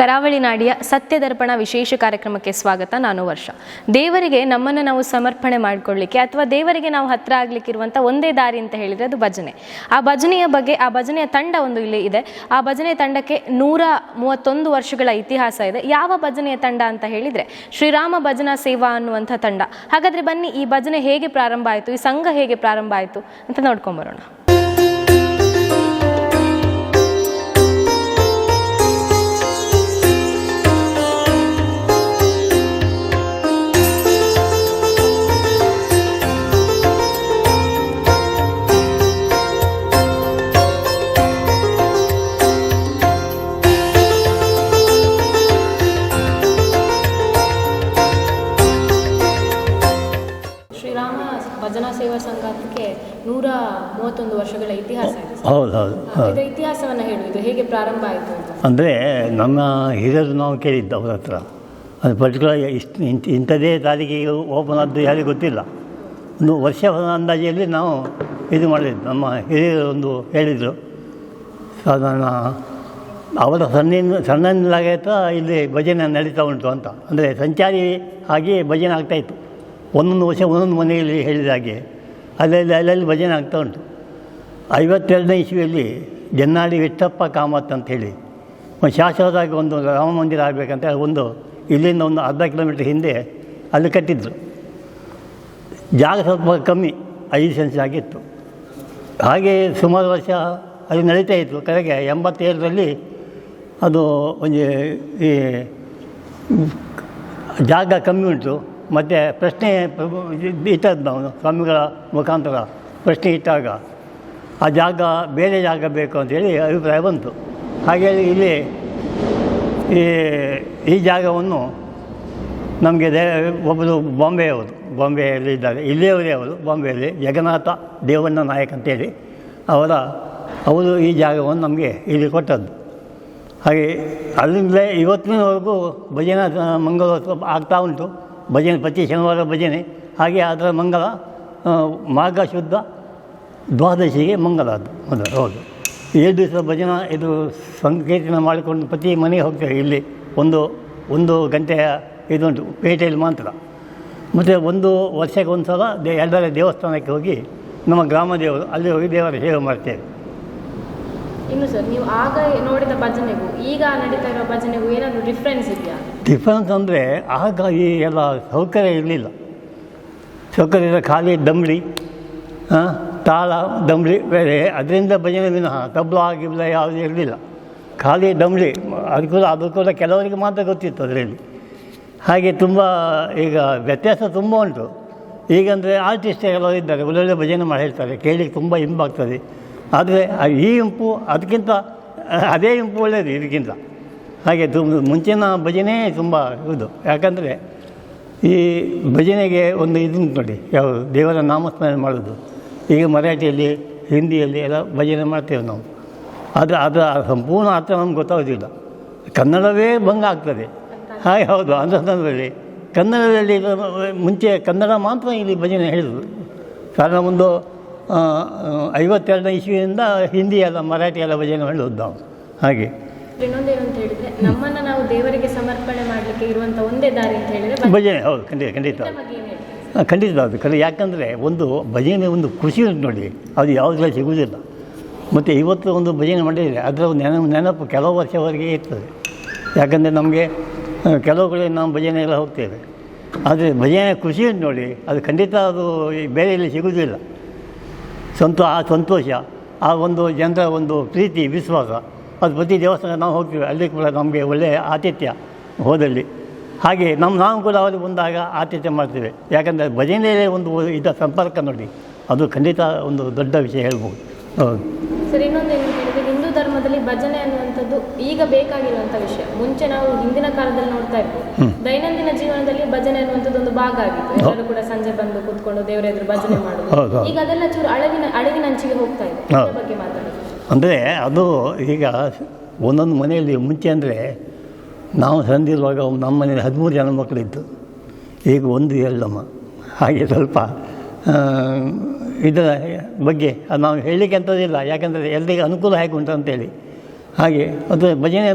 ಕರಾವಳಿ ನಾಡಿಯ ಸತ್ಯದರ್ಪಣ ವಿಶೇಷ ಕಾರ್ಯಕ್ರಮಕ್ಕೆ ಸ್ವಾಗತ. ನಾನು ವರ್ಷ. ದೇವರಿಗೆ ನಮ್ಮನ್ನು ನಾವು ಸಮರ್ಪಣೆ ಮಾಡ್ಕೊಳ್ಳಿಕ್ಕೆ ಅಥವಾ ದೇವರಿಗೆ ನಾವು ಹತ್ರ ಆಗ್ಲಿಕ್ಕಿರುವಂಥ ಒಂದೇ ದಾರಿ ಅಂತ ಹೇಳಿದರೆ ಅದು ಭಜನೆ. ಆ ಭಜನೆಯ ಬಗ್ಗೆ, ಆ ಭಜನೆಯ ತಂಡ ಒಂದು ಇಲ್ಲಿ ಇದೆ. ಆ ಭಜನೆ ತಂಡಕ್ಕೆ ನೂರ ಮೂವತ್ತೊಂದು ವರ್ಷಗಳ ಇತಿಹಾಸ ಇದೆ. ಯಾವ ಭಜನೆಯ ತಂಡ ಅಂತ ಹೇಳಿದರೆ ಶ್ರೀರಾಮ ಭಜನಾ ಸೇವಾ ಅನ್ನುವಂಥ ತಂಡ. ಹಾಗಾದರೆ ಬನ್ನಿ, ಈ ಭಜನೆ ಹೇಗೆ ಪ್ರಾರಂಭ ಆಯಿತು, ಈ ಸಂಘ ಹೇಗೆ ಪ್ರಾರಂಭ ಆಯಿತು ಅಂತ ನೋಡ್ಕೊಂಬರೋಣ. ನೂರ ಮೂವತ್ತೊಂದು ವರ್ಷಗಳ ಇತಿಹಾಸ ಹೌದು ಹೌದು ಹೌದು. ಇತಿಹಾಸವನ್ನು ಹೇಳು ಹೇಗೆ ಪ್ರಾರಂಭ ಆಯಿತು ಅಂದರೆ ನಮ್ಮ ಹಿರಿಯರು ನಾವು ಕೇಳಿದ್ದು ಅವ್ರ ಹತ್ರ. ಅದು ಪರ್ಟಿಕ್ಯುಲರ್ ಇಷ್ಟು ಇಂಥ ಇಂಥದೇ ತಾರೀಕಿಗೆ ಓಪನ್ ಆದ್ದು ಯಾರಿಗೂ ಗೊತ್ತಿಲ್ಲ. ಒಂದು ವರ್ಷ ಅಂದಾಜಿಯಲ್ಲಿ ನಾವು ಇದು ಮಾಡಿದ್ದು ನಮ್ಮ ಹಿರಿಯರು ಒಂದು ಹೇಳಿದರು. ಸಾಧಾರಣ ಅವರ ಸಣ್ಣ ಸಣ್ಣಲಾಗೈತ ಇಲ್ಲಿ ಭಜನೆ ನಡೀತಾ ಉಂಟು ಅಂತ. ಅಂದರೆ ಸಂಚಾರಿ ಆಗಿ ಭಜನೆ ಆಗ್ತಾಯಿತ್ತು ಒಂದೊಂದು ವರ್ಷ ಒಂದೊಂದು ಮನೆಯಲ್ಲಿ ಹೇಳಿದ ಹಾಗೆ. ಅಲ್ಲಲ್ಲಿ ಅಲ್ಲಲ್ಲಿ ಭಜನೆ ಆಗ್ತಾ ಉಂಟು. ಐವತ್ತೆರಡನೇ ಇಸ್ವಿಯಲ್ಲಿ ಜನ್ನಾಡಿ ವಿಠಪ್ಪ ಕಾಮತ್ ಅಂತ ಹೇಳಿ ಶಾಶ್ವತವಾಗಿ ಒಂದು ರಾಮ ಮಂದಿರ ಆಗಬೇಕಂತ ಒಂದು ಇಲ್ಲಿಂದ ಒಂದು ಅರ್ಧ ಕಿಲೋಮೀಟ್ರ್ ಹಿಂದೆ ಅಲ್ಲಿ ಕಟ್ಟಿದ್ರು. ಜಾಗ ಸ್ವಲ್ಪ ಕಮ್ಮಿ, ಐದು ಸೆನ್ಸ್ ಆಗಿತ್ತು ಹಾಗೆ ಸುಮಾರು ವರ್ಷ ಅದು ನಡೀತಾ ಇತ್ತು. ಕಡೆಗೆ ಎಂಬತ್ತೇಳರಲ್ಲಿ ಅದು ಒಂದು ಈ ಜಾಗ ಕಮ್ಮಿ ಉಂಟು. ಮತ್ತು ಪ್ರಶ್ನೆ ಇಟ್ಟದ್ದು ನಾವು, ಸ್ವಾಮಿಗಳ ಮುಖಾಂತರ ಪ್ರಶ್ನೆ ಇಟ್ಟಾಗ, ಆ ಜಾಗ ಬೇರೆ ಜಾಗ ಬೇಕು ಅಂತೇಳಿ ಅಭಿಪ್ರಾಯ ಬಂತು. ಹಾಗೆ ಇಲ್ಲಿ ಈ ಈ ಜಾಗವನ್ನು ನಮಗೆ ದೇ ಒಬ್ಬರು ಬಾಂಬೆಯವರು ಬಾಂಬೆಯಲ್ಲಿ ಇದ್ದಾರೆ. ಇಲ್ಲಿಯವರೇ ಅವರು, ಬಾಂಬೆಯಲ್ಲಿ ಜಗನ್ನಾಥ ದೇವಣ್ಣ ನಾಯಕ್ ಅಂತೇಳಿ ಅವರ, ಅವರು ಈ ಜಾಗವನ್ನು ನಮಗೆ ಇಲ್ಲಿ ಕೊಟ್ಟದ್ದು. ಹಾಗೆ ಅಲ್ಲಿಂದಲೇ ಇವತ್ತಿನವರೆಗೂ ಭಜನಾ ಮಂಗಳೋತ್ಸವ ಆಗ್ತಾ ಉಂಟು. ಭಜನೆ ಪ್ರತಿ ಶನಿವಾರ ಭಜನೆ, ಹಾಗೆ ಅದರ ಮಂಗಲ ಮಾರ್ಗ ಶುದ್ಧ ದ್ವಾದಶಿಗೆ ಮಂಗಲ ಅದು. ಮೊದಲು ಹೌದು. ಏಳು ದಿವಸ ಭಜನ ಇದು ಸಂಕೀರ್ತನ ಮಾಡಿಕೊಂಡು ಪ್ರತಿ ಮನೆಗೆ ಹೋಗ್ತೇವೆ ಇಲ್ಲಿ ಒಂದು ಒಂದು ಗಂಟೆಯ ಇದುಂಟು, ಪೇಟೆಯಲ್ಲಿ ಮಾತ್ರ. ಮತ್ತು ಒಂದು ವರ್ಷಕ್ಕೆ ಒಂದು ಸಲ ದೇ ಎಲ್ಲರ ದೇವಸ್ಥಾನಕ್ಕೆ ಹೋಗಿ ನಮ್ಮ ಗ್ರಾಮ ದೇವರು, ಅಲ್ಲಿ ಹೋಗಿ ದೇವರ ಸೇವೆ ಮಾಡ್ತೇವೆ. ಇನ್ನು ಸರ್, ನೀವು ಆಗ ನೋಡಿದ ಭಜನೆಗೂ, ಈಗ ನಡೀತಾ ಇರೋ ಭಜನೆಗೂ ಏನಾದರೂ ಡಿಫ್ರೆನ್ಸ್ ಇದೆಯಾ? ಡಿಫ್ರೆನ್ಸ್ ಅಂದರೆ ಆಗ ಈ ಎಲ್ಲ ಸೌಕರ್ಯ ಇರಲಿಲ್ಲ. ಸೌಕರ್ಯ ಇಲ್ಲ, ಖಾಲಿ ದಂಬಳಿ ತಾಳ ದಂಬಳಿ ಬೇರೆ. ಅದರಿಂದ ಭಜನೆ ವಿನಃ ತಬ್ಲ ಆಗಿಲ್ಲ ಯಾವುದೂ ಇರಲಿಲ್ಲ. ಖಾಲಿ ದಂಬಳಿ ಅದು ಕೂಡ ಕೆಲವರಿಗೆ ಮಾತ್ರ ಗೊತ್ತಿತ್ತು ಅದರಲ್ಲಿ. ಹಾಗೆ ತುಂಬ ಈಗ ವ್ಯತ್ಯಾಸ ತುಂಬ ಉಂಟು. ಈಗಂದರೆ ಆರ್ಟಿಸ್ಟ್ ಕೆಲವರು ಇದ್ದಾರೆ ಒಳ್ಳೊಳ್ಳೆ ಭಜನೆ ಮಾಡಿ ಹೇಳ್ತಾರೆ ಕೇಳಿಕ್ಕೆ ತುಂಬ ಇಂಪಾಗ್ತದೆ. ಆದರೆ ಈ ಇಂಪು ಅದಕ್ಕಿಂತ ಅದೇ ಇಂಪು ಒಳ್ಳೆಯದು ಇದಕ್ಕಿಂತ. ಹಾಗೆ ತುಂಬ ಮುಂಚಿನ ಭಜನೆ ತುಂಬ ಇದು. ಯಾಕಂದರೆ ಈ ಭಜನೆಗೆ ಒಂದು ಇದು ನೋಡಿ, ಯಾವ ದೇವರ ನಾಮಸ್ಮರಣೆ ಮಾಡೋದು. ಈಗ ಮರಾಠಿಯಲ್ಲಿ, ಹಿಂದಿಯಲ್ಲಿ ಎಲ್ಲ ಭಜನೆ ಮಾಡ್ತೇವೆ ನಾವು. ಆದರೆ ಅದರ ಸಂಪೂರ್ಣ ಅರ್ಥ ನಮ್ಗೆ ಗೊತ್ತಾಗೋದಿಲ್ಲ. ಕನ್ನಡವೇ ಭಂಗ ಆಗ್ತದೆ. ಹಾಗೆ ಹೌದು ಸಂದರ್ಭದಲ್ಲಿ ಕನ್ನಡದಲ್ಲಿ ಮುಂಚೆ ಕನ್ನಡ ಮಾತ್ರ ಇಲ್ಲಿ ಭಜನೆ ಹೇಳಿದ್ರು. ಕಾರಣ ಒಂದು ಐವತ್ತೆರಡನೇ ಇಸ್ವಿಯಿಂದ ಹಿಂದಿ ಎಲ್ಲ ಮರಾಠಿ ಎಲ್ಲ ಭಜನೆ ಹೇಳೋದು ನಾವು. ಹಾಗೆ. ಇನ್ನೊಂದೇನು ಅಂತ ಹೇಳಿದ್ರೆ ನಮ್ಮನ್ನ ನಾವು ದೇವರಿಗೆ ಸಮರ್ಪಣೆ ಮಾಡಲಿಕ್ಕೆ ಇರುವಂತ ಒಂದೇ ದಾರಿ ಅಂತ ಹೇಳಿದ್ರೆ ಭಜನೆ. ಹೌದು ಖಂಡಿತ ಖಂಡಿತ. ಖಂಡಿತ ಅದು. ಖಂಡಿತ. ಯಾಕಂದರೆ ಒಂದು ಭಜನೆ ಒಂದು ಖುಷಿ ಉಂಟು ನೋಡಿ. ಅದು ಯಾವುದೆಲ್ಲ ಸಿಗುವುದಿಲ್ಲ. ಮತ್ತು ಇವತ್ತು ಒಂದು ಭಜನೆ ಮಾಡಿದರೆ ಅದರ ಒಂದು ನೆನಪು ನೆನಪು ಕೆಲವು ವರ್ಷವರೆಗೆ ಇರ್ತದೆ. ಯಾಕಂದರೆ ನಮಗೆ ಕೆಲವು ಕಡೆ ನಾವು ಭಜನೆ ಎಲ್ಲ ಹೋಗ್ತೇವೆ. ಆದರೆ ಭಜನೆ ಖುಷಿ ಉಂಟು ನೋಡಿ. ಅದು ಖಂಡಿತ ಅದು ಬೇರೆ ಎಲ್ಲಿ ಸಿಗುವುದಿಲ್ಲ. ಸಂತೋ ಆ ಸಂತೋಷ ಆ ಒಂದು ಜನರ ಒಂದು ಪ್ರೀತಿ ವಿಶ್ವಾಸ ಅದು ಪ್ರತಿ ದೇವಸ್ಥಾನ ನಾವು ಹೋಗ್ತೀವಿ ಅಲ್ಲಿ ಕೂಡ ನಮಗೆ ಒಳ್ಳೆಯ ಆತಿಥ್ಯ ಹೋದಲ್ಲಿ. ಹಾಗೆ ನಮ್ಮ ನಾವು ಕೂಡ ಅವರು ಬಂದಾಗ ಆತಿಥ್ಯ ಮಾಡ್ತೇವೆ. ಯಾಕಂದರೆ ಭಜನೆಯಲ್ಲೇ ಒಂದು ಇದ್ದ ಸಂಪರ್ಕ ನೋಡಿ ಅದು ಖಂಡಿತ ಒಂದು ದೊಡ್ಡ ವಿಷಯ ಹೇಳ್ಬೋದು. ಹೌದು. ಸರ್ ಇನ್ನೊಂದು ಹೇಳಿದ್ರೆ? ಹಿಂದೂ ಧರ್ಮದಲ್ಲಿ ಭಜನೆ ಅನ್ನುವಂಥದ್ದು ಈಗ ಬೇಕಾಗಿರುವಂಥ ವಿಷಯ. ಮುಂಚೆ ನಾವು ಹಿಂದಿನ ಕಾಲದಲ್ಲಿ ನೋಡ್ತಾ ಇದ್ವಿ. ದೈನಂದಿನ ಜೀವನದಲ್ಲಿ ಭಜನೆ ಅನ್ನುವಂಥದ್ದು ಒಂದು ಭಾಗ ಆಗಿತ್ತು ಎಲ್ಲರೂ ಕೂಡ ಸಂಜೆ ಬಂದು ಕೂತ್ಕೊಂಡು ದೇವರ ಎದುರು ಭಜನೆ ಮಾಡೋದು. ಈಗ ಅದೆಲ್ಲ ಚೂರು ಅಳಗಿನ ಅಳಗಿನ ಅಂಚಿಗೆ ಹೋಗ್ತಾ ಇದೆ. ಬಗ್ಗೆ ಮಾತಾಡಿ. ಅಂದರೆ ಅದು ಈಗ ಒಂದೊಂದು ಮನೆಯಲ್ಲಿ ಮುಂಚೆ ಅಂದರೆ ನಾವು ಸಂದಿರುವಾಗ ನಮ್ಮ ಮನೆಯಲ್ಲಿ ಹದಿಮೂರು ಜನ ಮಕ್ಕಳಿತ್ತು. ಈಗ ಒಂದು ಎರಡಮ್ಮ. ಹಾಗೆ ಸ್ವಲ್ಪ ಇದರ ಬಗ್ಗೆ ಅದು ನಾವು ಹೇಳಲಿಕ್ಕೆ ಅಂಥದ್ದಿಲ್ಲ. ಯಾಕಂದರೆ ಎಲ್ಲರಿಗೆ ಅನುಕೂಲ ಹೇಗೆ ಉಂಟು ಅಂತೇಳಿ. ಹಾಗೆ ಅದು ಭಜನೆ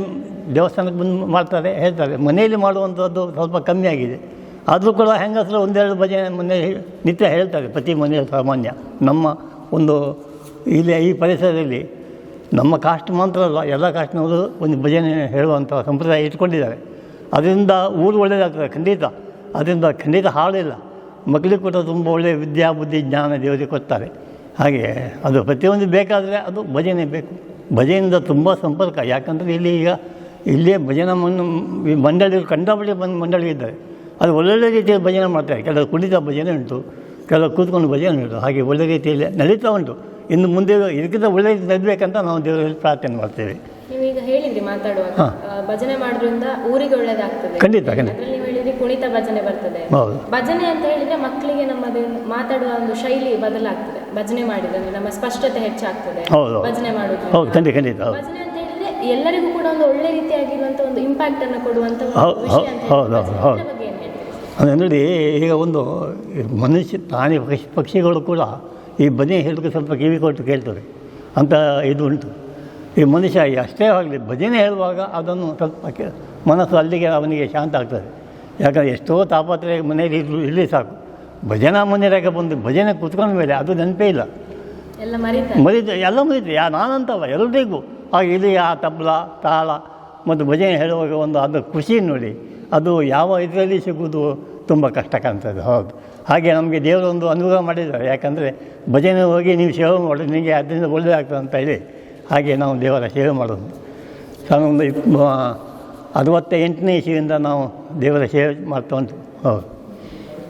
ದೇವಸ್ಥಾನಕ್ಕೆ ಬಂದು ಮಾಡ್ತಾರೆ, ಹೇಳ್ತಾರೆ. ಮನೆಯಲ್ಲಿ ಮಾಡುವಂಥದ್ದು ಸ್ವಲ್ಪ ಕಮ್ಮಿ ಆಗಿದೆ. ಆದರೂ ಕೂಡ ಹೆಂಗಸರು ಒಂದೆರಡು ಭಜನೆ ಮನೆ ನಿತ್ಯ ಹೇಳ್ತಾರೆ. ಪ್ರತಿ ಮನೆಯಲ್ಲಿ ಸಾಮಾನ್ಯ ನಮ್ಮ ಒಂದು ಇಲ್ಲಿ ಈ ಪರಿಸರದಲ್ಲಿ ನಮ್ಮ ಕಾಸ್ಟ್ ಮಾತ್ರ ಅಲ್ಲ, ಎಲ್ಲ ಕಾಸ್ಟ್ನವರು ಒಂದು ಭಜನೆ ಹೇಳುವಂಥ ಸಂಪ್ರದಾಯ ಇಟ್ಕೊಂಡಿದ್ದಾರೆ. ಅದರಿಂದ ಊರು ಒಳ್ಳೆಯದಾಗ್ತದೆ ಖಂಡಿತ. ಅದರಿಂದ ಖಂಡಿತ ಹಾಳಿಲ್ಲ ಮಕ್ಕಳಿಗೆ ಕೂಡ ತುಂಬ ಒಳ್ಳೆಯ ವಿದ್ಯಾ, ಬುದ್ಧಿ, ಜ್ಞಾನ ದೇವರಿಗೆ ಕೊಡ್ತಾರೆ. ಹಾಗೆ ಅದು ಪ್ರತಿಯೊಂದು ಬೇಕಾದರೆ ಅದು ಭಜನೆ ಬೇಕು. ಭಜನೆಯಿಂದ ತುಂಬ ಸಂಪರ್ಕ. ಯಾಕಂದರೆ ಇಲ್ಲಿ ಈಗ ಇಲ್ಲೇ ಭಜನ ಮನ್ ಈ ಮಂಡಳಿಗಳು ಬಂದ ಮಂಡಳಿ ಇದ್ದಾರೆ. ಅದು ಒಳ್ಳೊಳ್ಳೆ ರೀತಿಯಲ್ಲಿ ಭಜನೆ ಮಾಡ್ತಾರೆ. ಕೆಲವು ಕುಣಿತ ಭಜನೆ ಉಂಟು, ಕೆಲವು ಕೂತ್ಕೊಂಡು ಭಜನೆ ಉಂಟು. ಹಾಗೆ ಒಳ್ಳೆ ರೀತಿಯಲ್ಲಿ ನಡೀತಾ ಉಂಟು. ಇನ್ನು ಮುಂದೆ ಇದಕ್ಕಿಂತ ಒಳ್ಳೆ ರೀತಿ ನಡೀಬೇಕಂತ ನಾವು ದೇವರಲ್ಲಿ ಪ್ರಾರ್ಥನೆ ಮಾಡ್ತೇವೆ. ನೀವು ಈಗ ಹೇಳಿದ್ರಿ ಮಾತಾಡುವಾಗ ಭಜನೆ ಮಾಡೋದ್ರಿಂದ ಊರಿಗೆ ಒಳ್ಳೇದಾಗ್ತದೆ. ಖಂಡಿತ, ಖಂಡಿತ. ಹೇಳಿದ್ರಿ ಕುಣಿತ ಭಜನೆ ಬರ್ತದೆ. ಹೌದು. ಭಜನೆ ಅಂತ ಹೇಳಿದ್ರೆ ಮಕ್ಕಳಿಗೆ ನಮ್ಮದು ಮಾತಾಡುವ ಒಂದು ಶೈಲಿ ಬದಲಾಗ್ತದೆ. ಭಜನೆ ಮಾಡಿದ್ರೆ ನಮ್ಮ ಸ್ಪಷ್ಟತೆ ಹೆಚ್ಚಾಗ್ತದೆ. ಹೌದು. ಭಜನೆ ಮಾಡೋದು ಹೌದು ಖಂಡಿತ ಖಂಡಿತ ಭಜನೆ ಅಂತ ಹೇಳಿದ್ರೆ ಎಲ್ಲರಿಗೂ ಕೂಡ ಒಂದು ಒಳ್ಳೆ ರೀತಿಯಾಗಿರುವಂತ ಒಂದು ಇಂಪ್ಯಾಕ್ಟ್ ಅನ್ನು ಕೊಡುವಂತ ಹೌದು, ಹೌದು, ನೋಡಿ ಈಗ ಒಂದು ಮನುಷ್ಯ ಪ್ರಾಣಿ ಪಕ್ಷಿ ಪಕ್ಷಿಗಳು ಕೂಡ ಈ ಭಜನೆ ಹೇಳಿದ್ರೆ ಸ್ವಲ್ಪ ಕಿವಿ ಕೊಟ್ಟು ಕೇಳ್ತದೆ ಅಂತ ಇದು ಉಂಟು. ಈ ಮನುಷ್ಯ ಅಷ್ಟೇ ಆಗಲಿ ಭಜನೆ ಹೇಳುವಾಗ ಅದನ್ನು ಸ್ವಲ್ಪ ಕೆ- ಮನಸ್ಸು ಅಲ್ಲಿಗೆ ಅವನಿಗೆ ಶಾಂತ ಆಗ್ತದೆ. ಯಾಕಂದರೆ ಎಷ್ಟೋ ತಾಪತ್ರೆ ಮನೆಯಲ್ಲಿ ಇರ್ಲಿ ಇರಲಿ ಸಾಕು. ಭಜನಾ ಮನೆಯಾಗ ಬಂದು ಭಜನೆ ಕುತ್ಕೊಂಡ ಮೇಲೆ ಅದು ನೆನಪೇ ಇಲ್ಲ. ಎಲ್ಲ ಮರಿತು ಎಲ್ಲ ಮರಿತು. ಯಾ ನಾನಂತಲ್ಲ ಎಲ್ರಿಗೂ. ಆಗ ಇಲ್ಲಿ ಆ ತಬ್ಲ ತಾಳ ಮತ್ತು ಭಜನೆ ಹೇಳುವಾಗ ಒಂದು ಅದು ಖುಷಿ ನೋಡಿ. ಅದು ಯಾವ ಇದರಲ್ಲಿ ಸಿಗುವುದು ತುಂಬ ಕಷ್ಟ ಕಾಣ್ತದೆ, ಹೌದು. ಹಾಗೆ ನಮಗೆ ದೇವರೊಂದು ಅನುಗ್ರಹ ಮಾಡಿದ್ದಾರೆ. ಯಾಕಂದರೆ ಭಜನೆ ಹೋಗಿ ನೀವು ಸೇವೆ ಮಾಡಿ ನಿಮಗೆ ಅದರಿಂದ ಒಳ್ಳೆಯದಾಗ್ತದೆ ಅಂತ ಹೇಳಿ ಹಾಗೆ ನಾವು ದೇವರ ಸೇವೆ ಮಾಡೋದು. ನಾನು ಒಂದು ಅರವತ್ತ ಎಂಟನೇ ಇಸಿಯಿಂದ ನಾವು ದೇವರ ಸೇವೆ ಮಾಡ್ತಾ ಉಂಟು. ಹೌದು.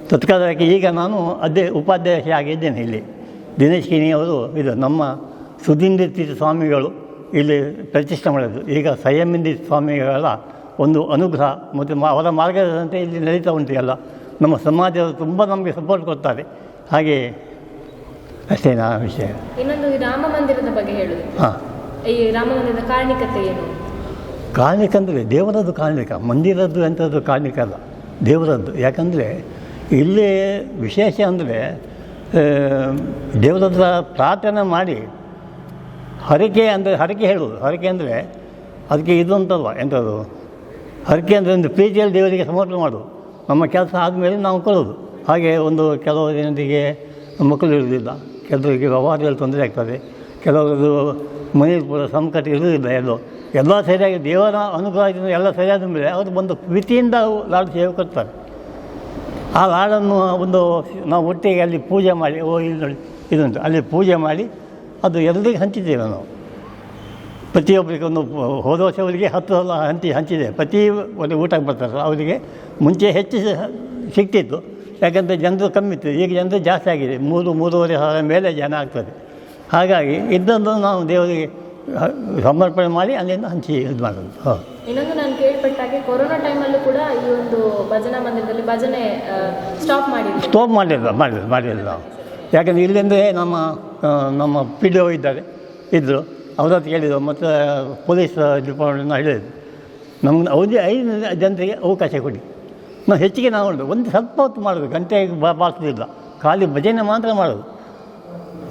ತತ್ಕಾಲಕ್ಕೆ ಈಗ ನಾನು ಅದೇ ಉಪಾಧ್ಯಾಯ ಆಗಿದ್ದೇನೆ ಇಲ್ಲಿ. ದಿನೇಶ್ ಕಿನಿ ಅವರು ಇದು ನಮ್ಮ ಸುಧೀಂದ್ರ ಸ್ವಾಮಿಗಳು ಇಲ್ಲಿ ಪ್ರತಿಷ್ಠೆ ಮಾಡಿದ್ದು ಈಗ ಸಂಯಮಿಂದಿ ಸ್ವಾಮಿಗಳ ಒಂದು ಅನುಗ್ರಹ ಮತ್ತು ಮಾ ಅವರ ಮಾರ್ಗದಂತೆ ಇಲ್ಲಿ ನಡೀತಾ ಉಂಟು ಎಲ್ಲ. ನಮ್ಮ ಸಮಾಜದವರು ತುಂಬ ನಮಗೆ ಸಪೋರ್ಟ್ ಕೊಡ್ತಾರೆ. ಹಾಗೆ ಅಷ್ಟೇ ನಾ ವಿಷಯ. ಇನ್ನೊಂದು ರಾಮ ಮಂದಿರದ ಬಗ್ಗೆ ಹೇಳುದು. ಹಾಂ. ಈ ರಾಮ ಮಂದಿರದ ಕಾರಣಿಕತೆ ಏನು? ಕಾರಣಿಕ ಅಂದರೆ ದೇವರದ್ದು ಕಾರಣಿಕ ಮಂದಿರದ್ದು ಎಂಥದ್ದು ಕಾರಣಿಕ ಅಲ್ಲ. ದೇವರದ್ದು. ಯಾಕಂದರೆ ಇಲ್ಲಿ ವಿಶೇಷ ಅಂದರೆ ದೇವರ ಹತ್ರ ಪ್ರಾರ್ಥನೆ ಮಾಡಿ ಹರಕೆ ಅಂದರೆ ಹರಕೆ ಹೇಳೋದು. ಹರಕೆ ಅಂದರೆ ಅದಕ್ಕೆ ಇದು ಅಂತಲ್ವ ಎಂಥದ್ದು ಹರಕೆ ಅಂದರೆ ಒಂದು ಪ್ರೀತಿಯಲ್ಲಿ ದೇವರಿಗೆ ಸಮರ್ಪಣೆ ಮಾಡೋದು. ನಮ್ಮ ಕೆಲಸ ಆದಮೇಲೆ ನಾವು ಕೊಡೋದು. ಹಾಗೆ ಒಂದು ಕೆಲವು ಜನರಿಗೆ ಮಕ್ಕಳು ಇರುವುದಿಲ್ಲ. ಕೆಲವರಿಗೆ ವ್ಯವಹಾರದಲ್ಲಿ ತೊಂದರೆ ಆಗ್ತದೆ. ಕೆಲವರದ್ದು ಮನೆಯಲ್ಲಿ ಕೂಡ ಸಂಕಟ ಇರುವುದಿಲ್ಲ ಎಲ್ಲೋ. ಎಲ್ಲ ಸರಿಯಾಗಿ ದೇವರ ಅನುಗ್ರಹದಿಂದ ಎಲ್ಲ ಸರಿಯಾದ ಮೇಲೆ ಅವರು ಬಂದು ಪ್ರೀತಿಯಿಂದ ಲಾಡು ಸೇವೆ ಕೊಡ್ತಾರೆ. ಆ ಲಾಡನ್ನು ಒಂದು ನಾವು ಒಟ್ಟಿಗೆ ಅಲ್ಲಿ ಪೂಜೆ ಮಾಡಿ, ಓ ಇಲ್ಲಿ ನೋಡಿ ಇದುಂಟು ಅಲ್ಲಿ ಪೂಜೆ ಮಾಡಿ, ಅದು ಎಲ್ಲರಿಗೆ ಹಂಚಿದ್ದೇವೆ ನಾವು. ಪ್ರತಿಯೊಬ್ಬರಿಗೆ ಒಂದು ಹೋದ ವರ್ಷ ಅವರಿಗೆ ಹತ್ತು ಸಲ ಹಂಚಿ ಹಂಚಿದೆ. ಪ್ರತಿ ಒಂದು ಊಟಕ್ಕೆ ಬರ್ತಾರೆ. ಅವರಿಗೆ ಮುಂಚೆ ಹೆಚ್ಚು ಸಿಗ್ತಿತ್ತು ಯಾಕಂದರೆ ಜನರು ಕಮ್ಮಿ ಇತ್ತು. ಈಗ ಜನರು ಜಾಸ್ತಿ ಆಗಿದೆ. ಮೂರು ಮೂರುವರೆ ಸಾವಿರ ಮೇಲೆ ಜನ ಆಗ್ತದೆ. ಹಾಗಾಗಿ ಇದನ್ನು ನಾವು ದೇವರಿಗೆ ಸಮರ್ಪಣೆ ಮಾಡಿ ಅಲ್ಲಿಂದ ಹಂಚಿ ಇದು ಮಾಡೋದು. ಹಾಂ. ಇನ್ನೊಂದು ನಾನು ಕೇಳ್ಪಟ್ಟಾಗೆ ಕೊರೋನಾ ಟೈಮಲ್ಲೂ ಕೂಡ ಈ ಒಂದು ಭಜನಾ ಮಂದಿರದಲ್ಲಿ ಭಜನೆ ಸ್ಟಾಪ್ ಮಾಡಿ ಸ್ಟಾಪ್ ಮಾಡಿಲ್ಲ ಮಾಡಿಲ್ಲ ಮಾಡಿಲ್ಲ. ನಾವು ಯಾಕಂದರೆ ಇಲ್ಲಿಂದೇ ನಮ್ಮ ನಮ್ಮ ಪಿ ಡಿ ಒ ಇದ್ದಾರೆ. ಇದ್ದರು ಅವ್ರ ಹತ್ರ ಕೇಳಿದ್ರು ಮತ್ತು ಪೊಲೀಸ್ ಡಿಪಾರ್ಟ್ಮೆಂಟ್ನ ಹೇಳಿದ್ರು. ನಮ್ಗೆ ಅವಧಿ ಐದು ಜನರಿಗೆ ಅವಕಾಶ ಕೊಡಿ. ನಾವು ಹೆಚ್ಚಿಗೆ ನಾವು ಮಾಡೋದು ಒಂದು ಸ್ವಲ್ಪ ಹೊತ್ತು ಮಾಡೋದು ಗಂಟೆ ಬಾ ಬಾಳಿಸೋದಿಲ್ಲ ಖಾಲಿ ಭಜನೆ ಮಾತ್ರ ಮಾಡೋದು.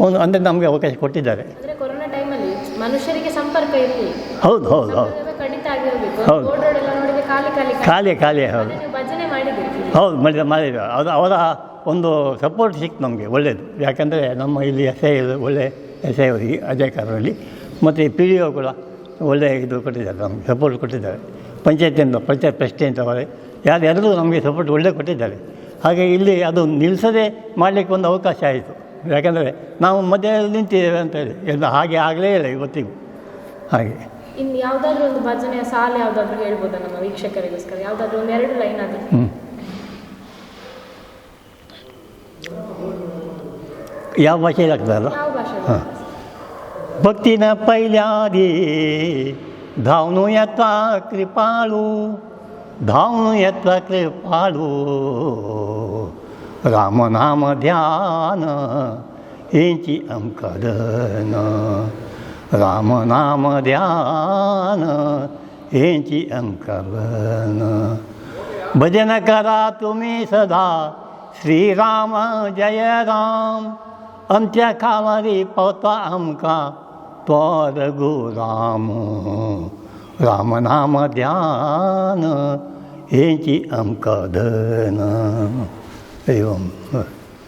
ಒಂದು ಅಂದರೆ ನಮಗೆ ಅವಕಾಶ ಕೊಟ್ಟಿದ್ದಾರೆ. ಅಂದ್ರೆ ಕೊರೋನಾ ಟೈಮಲ್ಲಿ ಮನುಷ್ಯರಿಗೆ ಸಂಪರ್ಕ ಇರಲಿಲ್ಲ ಹೌದು ಹೌದು ಹೌದು. ಹೌದು. ಖಾಲಿ ಖಾಲಿ ಹೌದು. ಹೌದು ಮಾಡಿದ ಮಾಡಿದ. ಅದು ಅವರ ಒಂದು ಸಪೋರ್ಟ್ ಸಿಕ್ತು ನಮಗೆ ಒಳ್ಳೆಯದು ಯಾಕಂದರೆ ನಮ್ಮ ಇಲ್ಲಿ ಎಸ್ ಐ ಒಳ್ಳೆ ಎಸ್ ಐ ಅವರಿಗೆ ಅಜಯ್ ಕಾರಲ್ಲಿ ಮತ್ತು ಪಿ ಡಿ ಒ ಕೂಡ ಒಳ್ಳೆಯ ಇದು ಕೊಟ್ಟಿದ್ದಾರೆ ನಮಗೆ ಸಪೋರ್ಟ್ ಕೊಟ್ಟಿದ್ದಾರೆ. ಪಂಚಾಯತಿಯಿಂದ ಪಂಚಾಯತ್ ಪ್ರೆಸಿಡೆಂಟ್ ಅವರೇ. ಯಾರು ಎಲ್ಲರೂ ನಮಗೆ ಸಪೋರ್ಟ್ ಒಳ್ಳೆ ಕೊಟ್ಟಿದ್ದಾರೆ. ಹಾಗೆ ಇಲ್ಲಿ ಅದು ನಿಲ್ಲಿಸದೆ ಮಾಡಲಿಕ್ಕೆ ಒಂದು ಅವಕಾಶ ಆಯಿತು. ಯಾಕಂದರೆ ನಾವು ಮಧ್ಯದಲ್ಲಿ ನಿಂತಿದ್ದೇವೆ ಅಂತ ಹೇಳಿ. ಎಲ್ಲ ಹಾಗೆ ಆಗಲೇ ಇಲ್ಲ ಇವತ್ತಿಗೂ. ಹಾಗೆ. ಇನ್ನು ಯಾವುದಾದ್ರೂ ಒಂದು ಭಜನೆಯ ಸಾಲ ಯಾವುದಾದ್ರೂ ಹೇಳ್ಬೋದಾ ನಮ್ಮ ವೀಕ್ಷಕರಿಗೋಸ್ಕರ? ಯಾವುದಾದ್ರೂ ಒಂದು ಎರಡು ಲೈನ್ ಆದ್ರೆ. ಹ್ಞೂ ಯಾವ ಭಾಷೆಯಲ್ಲಿ ಆಗ್ತದಲ್ಲ? ಹಾಂ. भक्तीनं पहिल्यादी धावणू येता कृपाळू धावणू येता कृपाळू. राम नाम ध्यान यांची अमकदन राम नाम ध्यान यांची अमकदन भजन करा तुम्ही सदा श्रीराम जय राम. आमच्या खावारी पावता आमकां ತ್ವಾರಗು ರಾಮ. ರಾಮನಾಮ ಧ್ಯಾನ ಏಂಚಿ ಅಂಕ ಧನ ಏವಂ.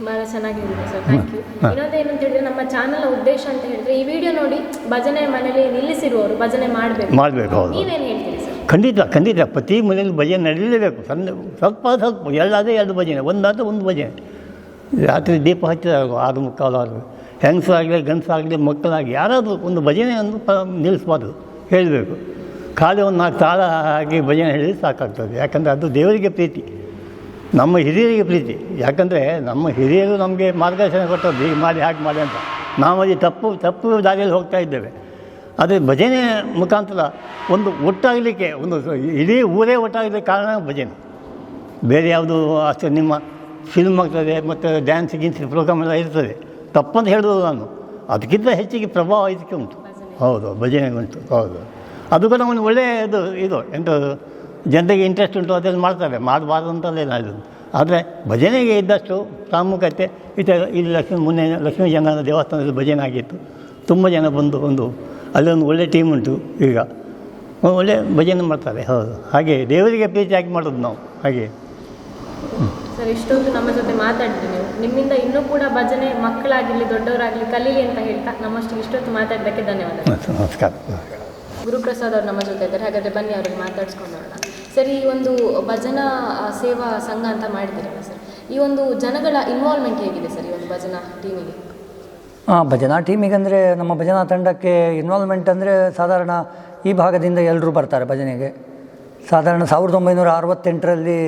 ಬಹಳ ಚೆನ್ನಾಗಿದೆ ಸರ್ ಥ್ಯಾಂಕ್ ಯು ಇನ್ನೊಂದೇನಂತ ಹೇಳಿದ್ರೆ ನಮ್ಮ ಚಾನಲ್ ಉದ್ದೇಶ ಅಂತ ಹೇಳಿದ್ರೆ ಈ ವಿಡಿಯೋ ನೋಡಿ ಭಜನೆ ಮನೇಲಿ ನಿಲ್ಲಿಸಿರುವವರು ಭಜನೆ ಮಾಡಬೇಕು. ಮಾಡಬೇಕು ಹೌದು. ನೀವೇನು ಹೇಳ್ತೀರಿ ಸರ್? ಖಂಡಿತ ಖಂಡಿತ. ಪ್ರತಿ ಮನೆಯಲ್ಲಿ ಭಜನೆ ನಡೀಲೇಬೇಕು. ಸಣ್ಣ ಸ್ವಲ್ಪ ಸ್ವಲ್ಪ. ಎಲ್ಲಾದರೂ ಎರಡು ಭಜನೆ. ಒಂದಾದರೂ ಒಂದು ಭಜನೆ. ರಾತ್ರಿ ದೀಪ ಹಚ್ಚಿದಾಗ ಆರು ಮುಕ್ಕಾಲು ಆರು. ಹೆಂಗಸಾಗಲಿ, ಗಂಡಸಾಗಲಿ, ಮಕ್ಕಳಾಗಲಿ, ಯಾರಾದರೂ ಒಂದು ಭಜನೆ ಒಂದು ಪ ನಿಲ್ಲಿಸ್ಬಾರ್ದು ಹೇಳಬೇಕು. ಖಾಲಿ ಒಂದು ನಾಲ್ಕು ತಾಳ ಹಾಕಿ ಭಜನೆ ಹೇಳಿ ಸಾಕಾಗ್ತದೆ. ಯಾಕಂದರೆ ಅದು ದೇವರಿಗೆ ಪ್ರೀತಿ. ನಮ್ಮ ಹಿರಿಯರಿಗೆ ಪ್ರೀತಿ. ಯಾಕಂದರೆ ನಮ್ಮ ಹಿರಿಯರು ನಮಗೆ ಮಾರ್ಗದರ್ಶನ ಕೊಟ್ಟದ್ದು ಹೀಗೆ ಮಾಡಿ, ಹಾಗೆ ಮಾಡಿ ಅಂತ. ನಾವು ಅಲ್ಲಿ ತಪ್ಪು ತಪ್ಪು ದಾರಿಯಲ್ಲಿ ಹೋಗ್ತಾ ಇದ್ದೇವೆ. ಆದರೆ ಭಜನೆ ಮುಖಾಂತರ ಒಂದು ಒಟ್ಟಾಗಲಿಕ್ಕೆ, ಒಂದು ಇಡೀ ಊರೇ ಒಟ್ಟಾಗಲಿಕ್ಕೆ ಕಾರಣ ಭಜನೆ. ಬೇರೆ ಯಾವುದು ಅಷ್ಟು, ನಿಮ್ಮ ಫಿಲ್ಮ್ ಆಗ್ತದೆ, ಮತ್ತು ಡ್ಯಾನ್ಸ್ ಗಿನ್ಸ್ ಪ್ರೋಗ್ರಾಮ್ ಎಲ್ಲ ಇರ್ತದೆ. ತಪ್ಪಂತ ಹೇಳೋದು ನಾನು. ಅದಕ್ಕಿಂತ ಹೆಚ್ಚಿಗೆ ಪ್ರಭಾವ ಇದಕ್ಕೆ ಉಂಟು. ಹೌದು, ಭಜನೆ ಉಂಟು. ಹೌದು. ಅದು ಕೂಡ ಒಂದು ಒಳ್ಳೆಯದು ಇದು ಎಂತ ಜನರಿಗೆ ಇಂಟ್ರೆಸ್ಟ್ ಉಂಟು ಅದನ್ನು ಮಾಡ್ತಾರೆ. ಮಾಡಬಾರ್ದು ಅಂತಲೇ ನಾನು ಆದರೆ ಭಜನೆಗೆ ಇದ್ದಷ್ಟು ಪ್ರಾಮುಖ್ಯತೆ, ಇತ, ಇಲ್ಲಿ ಲಕ್ಷ್ಮೀ, ಮೊನ್ನೆ ಲಕ್ಷ್ಮೀ ಜಂಗನ ದೇವಸ್ಥಾನದಲ್ಲಿ ಭಜನೆ ಆಗಿತ್ತು. ತುಂಬ ಜನ ಬಂದು ಒಂದು ಅಲ್ಲೊಂದು ಒಳ್ಳೆ ಟೀಮ್ ಉಂಟು ಈಗ. ಒಳ್ಳೆ ಭಜನೆ ಮಾಡ್ತಾರೆ. ಹೌದು. ಹಾಗೆ ದೇವರಿಗೆ ಪ್ರೀತಿಯಾಗಿ ಮಾಡೋದು ನಾವು. ಹಾಗೆ. ಸರ್ ಇಷ್ಟೊತ್ತು ನಮ್ಮ ಜೊತೆ ಮಾತಾಡಿದ್ರಿ ನೀವು. ನಿಮ್ಮಿಂದ ಇನ್ನೂ ಕೂಡ ಭಜನೆ ಮಕ್ಕಳಾಗಿರಲಿ ದೊಡ್ಡವರಾಗಲಿ ಕಲೀಲಿ ಅಂತ ಹೇಳ್ತಾ ನಮ್ಮಷ್ಟು ಇಷ್ಟೊತ್ತು ಮಾತಾಡೋದಕ್ಕೆ ಧನ್ಯವಾದ. ನಮಸ್ಕಾರ. ಗುರುಪ್ರಸಾದ್ ಅವ್ರು ನಮ್ಮ ಜೊತೆ ಇದ್ದಾರೆ. ಹಾಗಾದರೆ ಬನ್ನಿ ಅವ್ರಿಗೆ ಮಾತಾಡ್ಸ್ಕೊಂಡೋಣ ಸರ್ ಈ ಒಂದು ಭಜನಾ ಸೇವಾ ಸಂಘ ಅಂತ ಮಾಡಿದ್ದೀರಲ್ಲ ಸರ್ ಈ ಒಂದು ಜನಗಳ ಇನ್ವಾಲ್ವ್ಮೆಂಟ್ ಹೇಗಿದೆ ಸರ್ ಈ ಒಂದು ಭಜನಾ ಟೀಮಿಗೆ? ಹಾಂ ಭಜನಾ ಟೀಮಿಗೆ ಅಂದರೆ ನಮ್ಮ ಭಜನಾ ತಂಡಕ್ಕೆ ಇನ್ವಾಲ್ವ್ಮೆಂಟ್ ಅಂದರೆ ಸಾಧಾರಣ ಈ ಭಾಗದಿಂದ ಎಲ್ಲರೂ ಬರ್ತಾರೆ ಭಜನೆಗೆ. ಸಾಧಾರಣ ಸಾವಿರದ ಒಂಬೈನೂರ ಅರವತ್ತೆಂಟರಲ್ಲಿ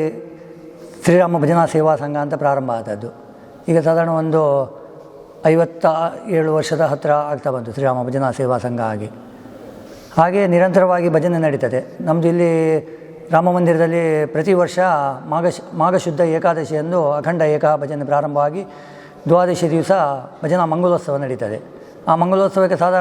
ಶ್ರೀರಾಮ ಭಜನಾ ಸೇವಾ ಸಂಘ ಅಂತ ಪ್ರಾರಂಭ ಆದದ್ದು ಈಗ ಸಾಧಾರಣ ಒಂದು ಐವತ್ತ ಏಳು ವರ್ಷದ ಹತ್ತಿರ ಆಗ್ತಾ ಬಂತು ಶ್ರೀರಾಮ ಭಜನಾ ಸೇವಾ ಸಂಘ ಆಗಿ. ಹಾಗೆ ನಿರಂತರವಾಗಿ ಭಜನೆ ನಡೀತದೆ. ನಮ್ಮದು ಇಲ್ಲಿ ರಾಮ ಮಂದಿರದಲ್ಲಿ ಪ್ರತಿ ವರ್ಷ ಮಾಘ ಮಾಘಶುದ್ಧ ಏಕಾದಶಿಯಂದು ಅಖಂಡ ಏಕ ಭಜನೆ ಪ್ರಾರಂಭವಾಗಿ ದ್ವಾದಶಿ ದಿವಸ ಭಜನಾ ಮಂಗಲೋತ್ಸವ ನಡೀತದೆ. ಆ ಮಂಗಲೋತ್ಸವಕ್ಕೆ ಸಾಧಾರಣ